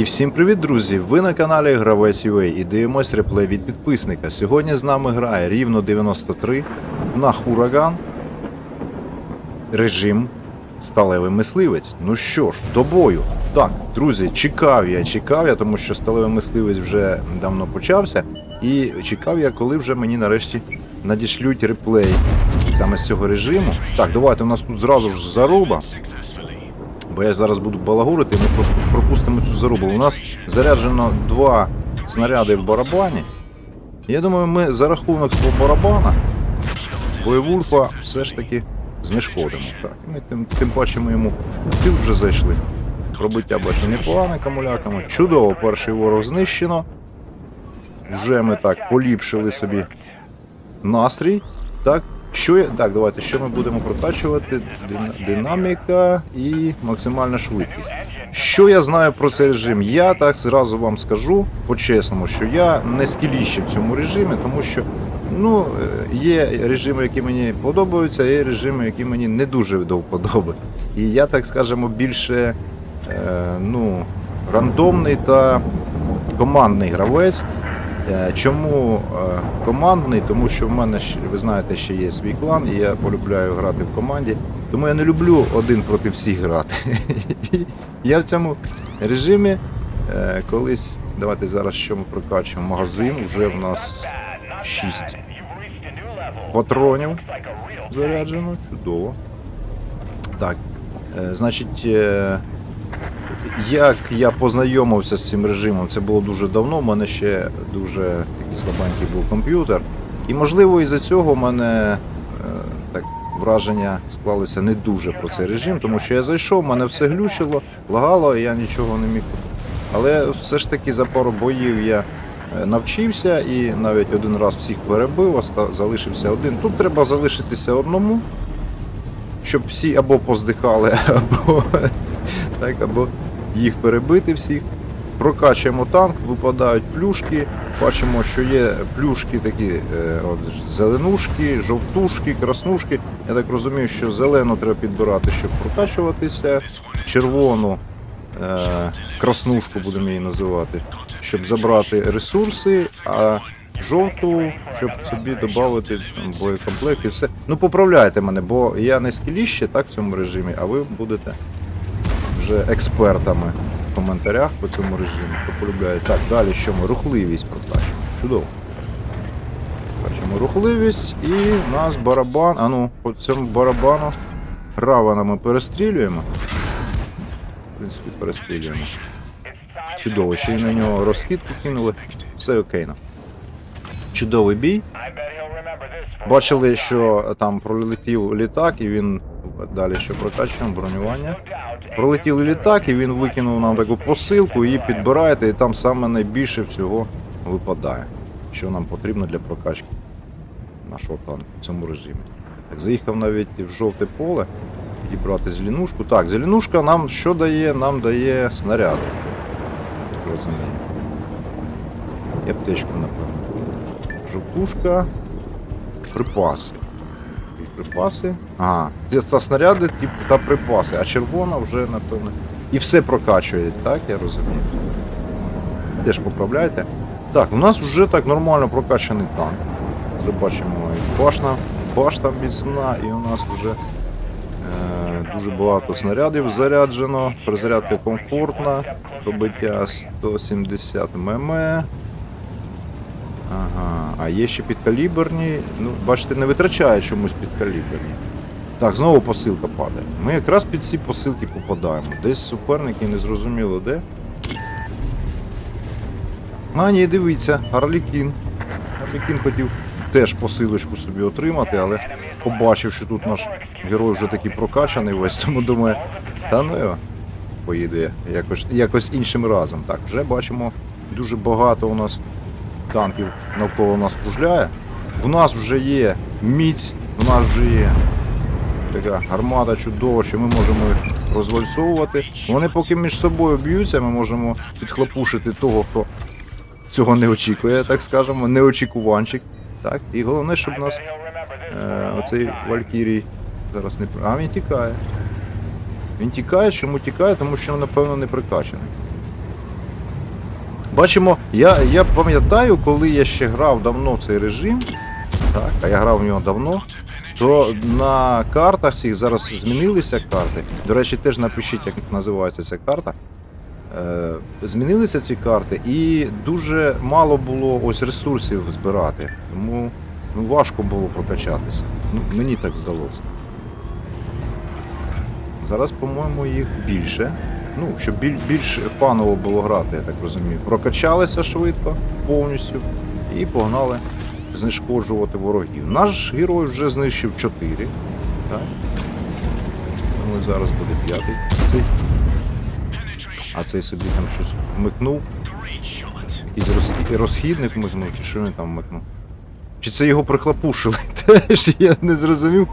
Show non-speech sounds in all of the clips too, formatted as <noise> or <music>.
І всім привіт, друзі! Ви на каналі Гравець UA і дивимось реплей від підписника. Сьогодні з нами грає рівно 93 на Хураган. Режим Сталевий мисливець. Ну що ж, до бою. Так, друзі, чекав я, чекав я, тому що сталевий мисливець вже давно почався. І чекав я, коли вже мені нарешті надішлють реплей саме з цього режиму. Так, давайте у нас тут зразу ж заруба. Бо я зараз буду балагурити, ми просто пропустимо цю. У нас заряджено два снаряди в барабані. Я думаю, ми за рахунок свого барабана Воєвульфа все ж таки знешкодимо. Так, ми тим, тим паче ми йому в вже зайшли. Пробиття бачу непогане камуляками. Чудово, перший ворог знищено. Вже ми так поліпшили собі настрій. Так, що я... Так, давайте, що ми будемо прокачувати? Динаміка і максимальна швидкість. Що я знаю про цей режим? Я так зразу вам скажу по-чесному, що я не скіліще в цьому режимі, тому що ну, е, є режими, які мені подобаються, є режими, які мені не дуже до. І я, так скажемо, більше е, ну, рандомний та командний гравець. Е, Чому е, командний? Тому що в мене ви знаєте, ще є свій клан, і я полюбляю грати в команді. Тому я не люблю один проти всіх грати. <laughs> Я в цьому режимі е, колись. Давайте зараз що ми прокачуємо. Магазин вже в нас 6 патронів заряджено. Чудово. Так. Значить. Як я познайомився з цим режимом, це було дуже давно. У мене ще дуже такий слабенький був комп'ютер. І можливо із-за цього в мене е, так враження склалися не дуже про цей режим, тому що я зайшов, мене все глючило, лагало, і я нічого не міг. Але все ж таки за пару боїв я е, навчився і навіть один раз всіх перебив, оста- залишився один. Тут треба залишитися одному, щоб всі або поздихали, <laughs> або так, або їх перебити всіх. Прокачуємо танк, випадають плюшки. Бачимо, що є плюшки такі е, от, зеленушки, жовтушки, краснушки. Я так розумію, що зелену треба підбирати, щоб прокачуватися. Червону е, краснушку будемо її називати, щоб забрати ресурси, а жовту, щоб собі додати боєкомплект і все. Ну поправляйте мене, бо я не скіліще так в цьому режимі, а ви будете вже експертами в коментарях по цьому режимі, хто. Так, далі що ми? Рухливість прокачуємо. Чудово. Бачимо рухливість і в нас барабан. А ну, по цьому барабану равана ми перестрілюємо. В принципі, перестрілюємо. Чудово, ще й на нього розхідку кинули. Все окейно. Чудовий бій. Бачили, що там пролетів літак, і він далі ще прокачуємо бронювання. Пролетів літак, і він викинув нам таку посилку, її підбираєте, і там саме найбільше всього випадає, що нам потрібно для прокачки нашого танку в цьому режимі. Так, заїхав навіть в жовте поле і брати зеленушку. Так, зеленушка нам що дає? Нам дає снаряди. Розумію. І аптечку, напевно. Жовтушка. Припаси. Припаси. Ага. Це снаряди типу, та припаси, а червона вже, напевно. І все прокачує, так, я розумію. Теж поправляйте. Так, у нас вже так нормально прокачаний танк. Вже бачимо і башна, башта міцна, і у нас вже е, дуже багато снарядів заряджено. Перезарядка комфортна. Пробиття 170 мм. Ага, а є ще підкаліберні. Ну, бачите, не витрачає чомусь підкаліберні. Так, знову посилка падає. Ми якраз під ці посилки попадаємо. Десь суперники незрозуміло де. А, ні, дивіться, Гарлікін. Гарлікін хотів теж посилочку собі отримати, але побачив, що тут наш герой вже такий прокачаний весь, тому думає, та ну його, поїду я якось, якось іншим разом. Так, вже бачимо дуже багато у нас танків навколо нас кружляє. В нас вже є міць, в нас вже є така гармата чудова, що ми можемо їх розвальцовувати. Вони поки між собою б'ються, ми можемо підхлопушити того, хто цього не очікує, так скажемо, неочікуванчик. Так, і головне, щоб нас е, оцей Валькірій зараз не А він тікає. Він тікає, чому тікає, тому що напевно не прикачаний. Бачимо, я, я пам'ятаю, коли я ще грав давно цей режим, так, а я грав в нього давно, то на картах цих зараз змінилися карти. До речі, теж напишіть, як називається ця карта. Е, змінилися ці карти, і дуже мало було ось ресурсів збирати. Тому ну, важко було прокачатися. Ну, мені так здалося. Зараз, по-моєму, їх більше. Ну, щоб біль, більш паново було грати, я так розумію. Прокачалися швидко, повністю, і погнали знешкоджувати ворогів. Наш герой вже знищив 4. Так? Думаю, зараз буде п'ятий. Цей. А цей собі там щось вмикнув. Розхід- розхідник вмикнув, чи що він там вмикнув. Чи це його прихлопушили? <laughs> Теж я не зрозумів.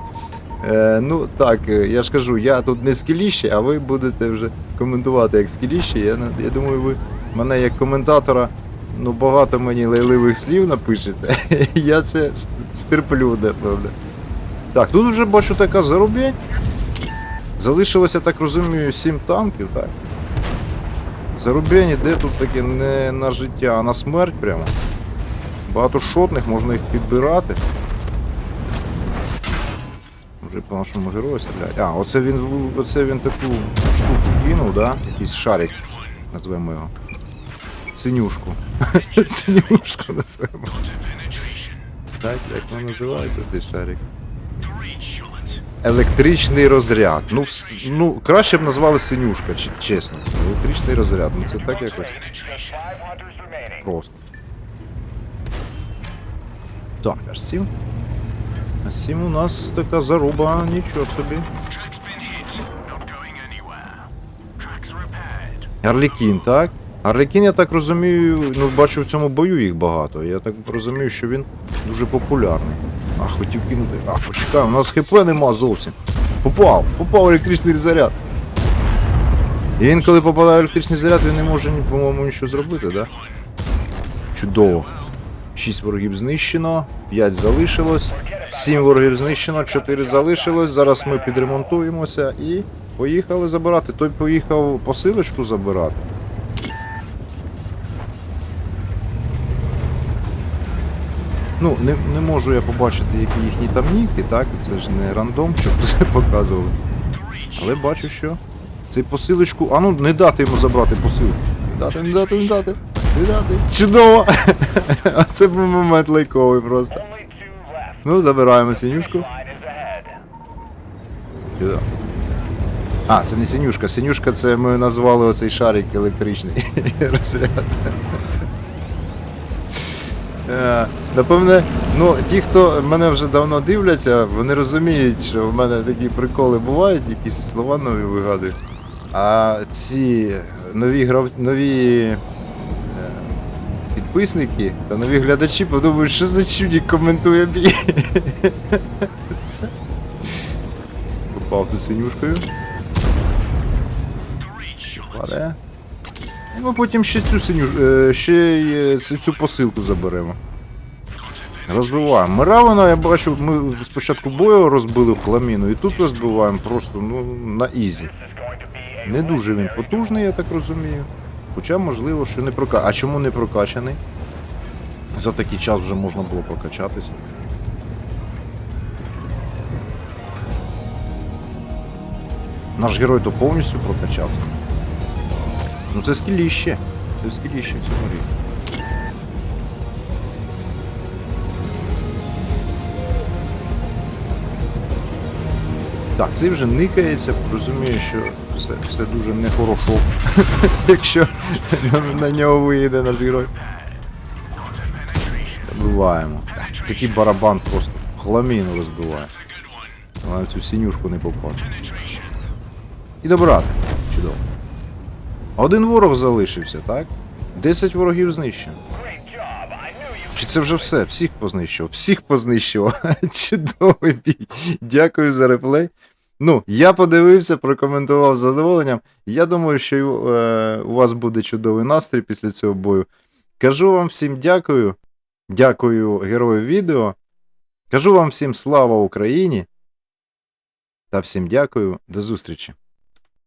Е, ну так, е, я ж кажу, я тут не скіліще, а ви будете вже коментувати як скіліще. Я, я думаю, ви мене як коментатора ну, багато мені лайливих слів напишете. <laughs> я це стерплю, напевне. Так, тут вже бачу така заробіть. Залишилося, так розумію, 7 танків, так? Зарубені, де тут таке не на життя, а на смерть прямо. Багато шотних, можна їх підбирати. По нашому герою стріляють. А, оце він, оце він таку штуку кинув, да? Якийсь шарик. Назвемо його. Синюшку. <laughs> Синюшку назвемо. Так, як воно називається цей шарик? Електричний розряд. Ну, ну краще б назвали синюшка, чесно. Електричний розряд. Ну це так якось просто. Так, аж цим. А з у нас така заруба, нічого собі. Гарлікін, так? Гарлікін, я так розумію, ну бачу в цьому бою їх багато. Я так розумію, що він дуже популярний. А, хотів кинути. А, почекай, у нас хп нема зовсім. Попав, попав електричний заряд. І він, коли попадає електричний заряд, він не може, по-моєму, нічого зробити, да? Чудово. 6 ворогів знищено, 5 залишилось, 7 ворогів знищено, 4 залишилось. Зараз ми підремонтуємося і поїхали забирати. Той поїхав посилочку забирати. Ну, не, не можу я побачити, які їхні там ніки, так? Це ж не рандом, щоб <laughs> тут показували. Але бачу, що цей посилочку. А ну не дати йому забрати посилку. Не дати, не дати, не дати. Не дати. Чудово! <laughs> Це був момент лайковий просто. Ну, забираємо синюшку. Чудово. А, це не синюшка. Синюшка це ми назвали оцей шарик електричний <laughs> розряд. Е, Напевне, ну ті, хто мене вже давно дивляться, вони розуміють, що в мене такі приколи бувають, якісь слова нові вигадую. А ці нові грав... нові підписники та нові глядачі подумають, що за чудік коментує бій. Попав ту синюшкою. Падає. І ми потім ще цю синю, е, ще е, цю посилку заберемо. Розбиваємо. Миравина, я бачу, ми спочатку бою розбили в хламіну, і тут розбиваємо просто ну, на ізі. Не дуже він потужний, я так розумію. Хоча, можливо, що не прокачаний. А чому не прокачаний? За такий час вже можна було прокачатися. Наш герой то повністю прокачався. Ну це скіліще. Це скіліще в цьому рівні. Так, цей вже никається, розуміє, що все, все дуже нехорошо, <laughs> якщо на, нього виїде наш герой. Забиваємо. Такий барабан просто хламіну розбиває. Вона цю синюшку не попаде. І добрати. Чудово. Один ворог залишився, так? 10 ворогів знищено. Чи це вже все? Всіх познищував? Всіх познищував. <laughs> Чудовий бій. Дякую за реплей. Ну, я подивився, прокоментував з задоволенням. Я думаю, що е, у вас буде чудовий настрій після цього бою. Кажу вам всім дякую. Дякую герою відео. Кажу вам всім слава Україні. Та всім дякую. До зустрічі.